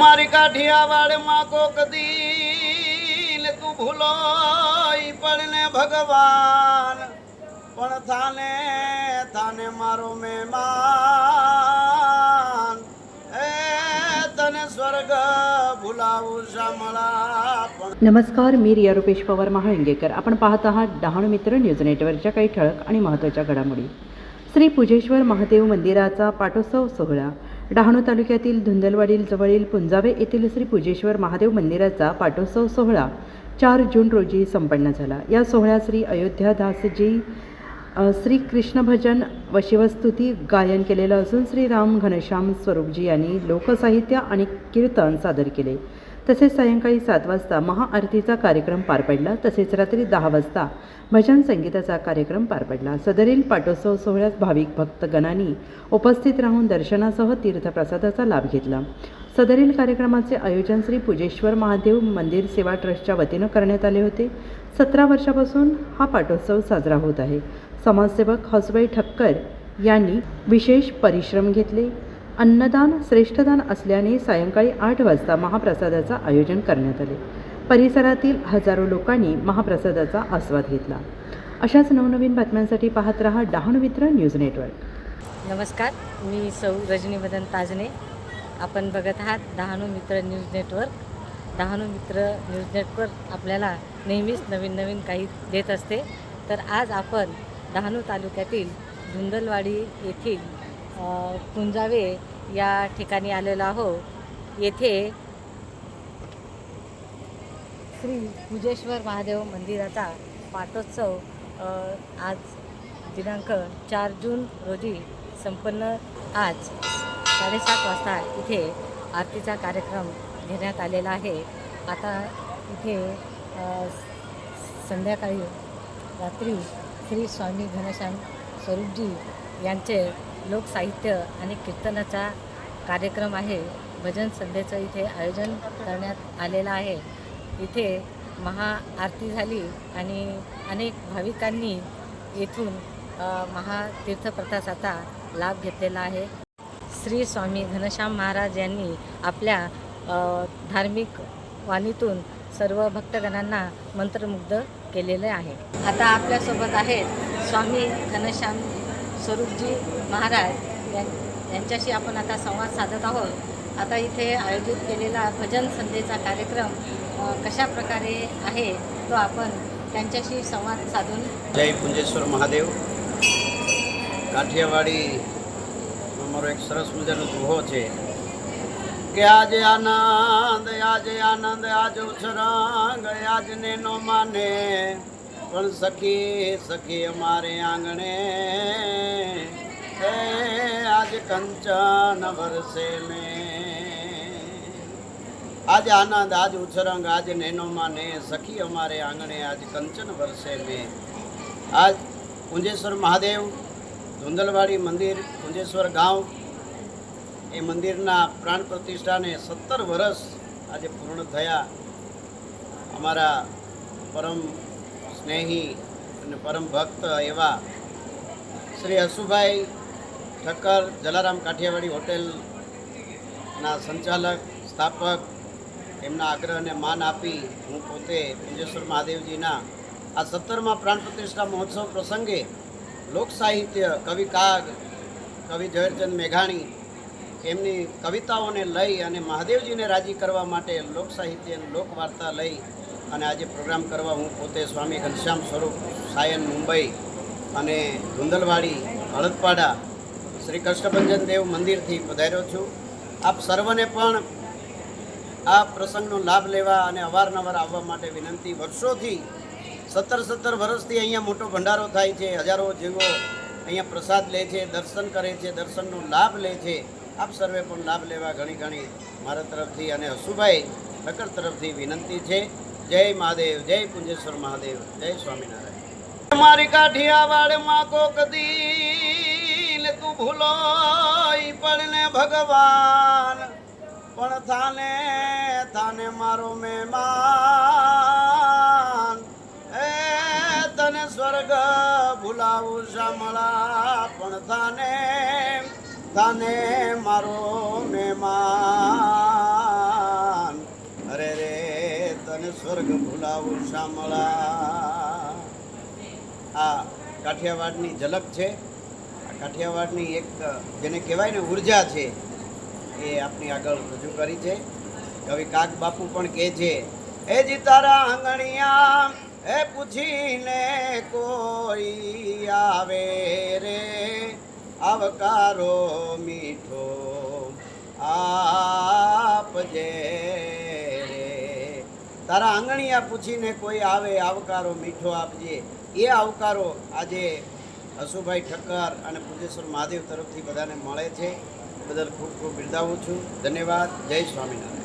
મારી કાઠિયાવાડમાં કોક દિલ તું ભૂલો ઈ પણ ને ભગવાન પણ થાને થાને મારો મહેમાન એ તને સ્વર્ગ ભૂલાવું શામળા પણ नमस्कार मी रिया रुपेश पवार महाळंगेकर आपण पाहत आहात डहाणू मित्र न्यूज नेटवर्कच्या काही ठळक आणि महत्त्वाच्या घडामोडी श्री पूजेश्वर महादेव मंदिराचा पाटोत्सव सोहळा डहाणू तालुक्यातील धुंदलवाडी जवळील पुंजावे येथील श्री पूजेश्वर महादेव मंदिराचा पाठोत्सव सोहळा चार जून रोजी संपन्न झाला. या सोहळ्यात श्री अयोध्यादासजी श्री कृष्ण भजन व शिवस्तुती गायन केलेलं असून श्री राम घनश्याम स्वरूपजी यांनी लोकसाहित्य आणि कीर्तन सादर केले. तसेच सायंकाळी सात वाजता महाआरतीचा कार्यक्रम पार पडला. तसेच रात्री दहा वाजता भजन संगीताचा कार्यक्रम पार पडला. सदरील पाटोत्सव सोहळ्यात भाविक भक्तगणांनी उपस्थित राहून दर्शनासह तीर्थप्रसादाचा लाभ घेतला. सदरील कार्यक्रमाचे आयोजन श्री पूजेश्वर महादेव मंदिर सेवा ट्रस्टच्या वतीनं करण्यात आले होते. सतरा वर्षापासून हा पाटोत्सव साजरा होत आहे. समाजसेवक हसबाई ठक्कर यांनी विशेष परिश्रम घेतले. अन्नदान श्रेष्ठदान असल्याने सायंकाळी आठ वाजता महाप्रसादाचं आयोजन करण्यात आले. परिसरातील हजारो लोकांनी महाप्रसादाचा आस्वाद घेतला. अशाच नवनवीन बातम्यांसाठी पाहत रहा डहाणू मित्र न्यूज नेटवर्क. नमस्कार मी सौ रजनी मदन ताजने. आपण बघत आहात डहाणू मित्र न्यूज नेटवर्क. डहाणू मित्र न्यूज नेटवर्क आपल्याला नेहमीच नवीन नवीन काही देत असते. तर आज आपण डहाणू तालुक्यातील धुंदलवाडी येथील कुंजावे या ठिकाणी आलेलो आहोत. येथे श्री भुजेश्वर महादेव मंदिराचा पाटोत्सव आज दिनांक चार जून रोजी संपन्न. आज साडेसात वाजता इथे आरतीचा कार्यक्रम घेण्यात आलेला आहे. आता इथे संध्याकाळी रात्री श्री स्वामी घनश्याम स्वरूपजी यांचे लोकसाहित्य आणि कीर्तनाचा कार्यक्रम आहे. भजन संध्येचं इथे आयोजन करण्यात आलेलं आहे. इथे महाआरती झाली आणि अनेक भाविकांनी येथून महातीर्थप्रथाचा आता लाभ घेतलेला आहे. श्री स्वामी घनश्याम महाराज यांनी आपल्या धार्मिक वाणीतून सर्व भक्तगणांना मंत्रमुग्ध केलेले आहे. आता आपल्यासोबत आहेत स्वामी घनश्याम स्वरूपजी महाराज यां यांच्याशी आपण आता संवाद साधत आहोत आता इथे आयोजित केलेला भजन संध्येचा कार्यक्रम अ, कशा प्रकारे आहे तो आपण त्यांच्याशी संवाद साधून જય પુંજેશ્વર મહાદેવ કાઠિયાવાડી અમારો એક સરસ મજાનો દુહો છે કે આજે આનંદ આજે આનંદ આજ ઉછરંગ આજ નેનો માને પણ સખી સખી અમારે આંગણે. આજ કંચન વરસે મે. આજ આનંદ, આજ ઉછરંગ, આજ નેનો માને સખી અમારે આંગણે, આજ કંચન વરસે મે. આજ કુંજેશ્વર મહાદેવ ધુંદલવાડી મંદિર, કુંજેશ્વર ગાંવ, એ મંદિરના પ્રાણ પ્રતિષ્ઠાને સત્તર વર્ષ આજે પૂર્ણ થયા. અમારા પરમ સ્નેહી અને પરમ ભક્ત એવા શ્રી હસુભાઈ ઠક્કર જલારામ કાઠિયાવાડી હોટેલના સંચાલક, સ્થાપક, એમના આગ્રહને માન આપી હું પોતે પુંજેશ્વર મહાદેવજીના આ સત્તરમાં પ્રાણ પ્રતિષ્ઠા મહોત્સવ પ્રસંગે લોક સાહિત્ય, કવિ કાગ, કવિ ઝવેરચંદ મેઘાણી એમની કવિતાઓને લઈ અને મહાદેવજીને રાજી કરવા માટે લોક સાહિત્ય અને લોકવાર્તા લઈ અને આજે પ્રોગ્રામ કરવા હું પોતે સ્વામી ઘનશ્યામ સ્વરૂપ સાયન મુંબઈ અને ધુંદલવાડી હળદપાડા, શ્રી કૃષ્ણભંજન દેવ મંદિરથી પધાર્યો છું. આપ સર્વને પણ આ પ્રસંગનો લાભ લેવા અને અવારનવાર આવવા માટે વિનંતી. વર્ષોથી, સત્તર સત્તર વર્ષથી અહીંયા મોટો ભંડારો થાય છે, હજારો જીવો અહીંયા પ્રસાદ લે છે, દર્શન કરે છે, દર્શનનો લાભ લે છે. આપ સર્વે પણ લાભ લેવા ઘણી ઘણી મારા તરફથી અને હસુભાઈ ઠક્કર તરફથી વિનંતી છે. જય મહાદેવ, જય પુંજેશ્વર મહાદેવ, જય સ્વામિનારાયણ. મારી કાઠિયાવાડમાં કોક દીન તું ભૂલો ઈ પણ ને ભગવાન. પણ થાને થાને મારો મહેમાન. એ તને સ્વર્ગ ભૂલાવું શામળા, પણ થાને થાને મારો મહેમાન. સ્વર્ગ ભૂલાવું શામળા. આ કાઠિયાવાડની ઝલક છે. આ કાઠિયાવાડની એક, જેને કહેવાય ને ઊર્જા છે, એ આપની આગળ રજૂ કરી છે. કવિ કાક બાપુ પણ કહે છે એ જી તારા આંગણિયા એ પૂછીને કોઈ આવે રે? આવકારો મીઠો આપજે. તારા આંગણિયા પૂછીને કોઈ આવે, આવકારો, મીઠો આપજે. એ આવકારો આજે હસુભાઈ ઠક્કર અને પૂજેશ્વર મહાદેવ તરફથી બધાને મળે છે. બદલ ખૂબ ખૂબ બિરદાવું છું. ધન્યવાદ. જય સ્વામિનારાયણ.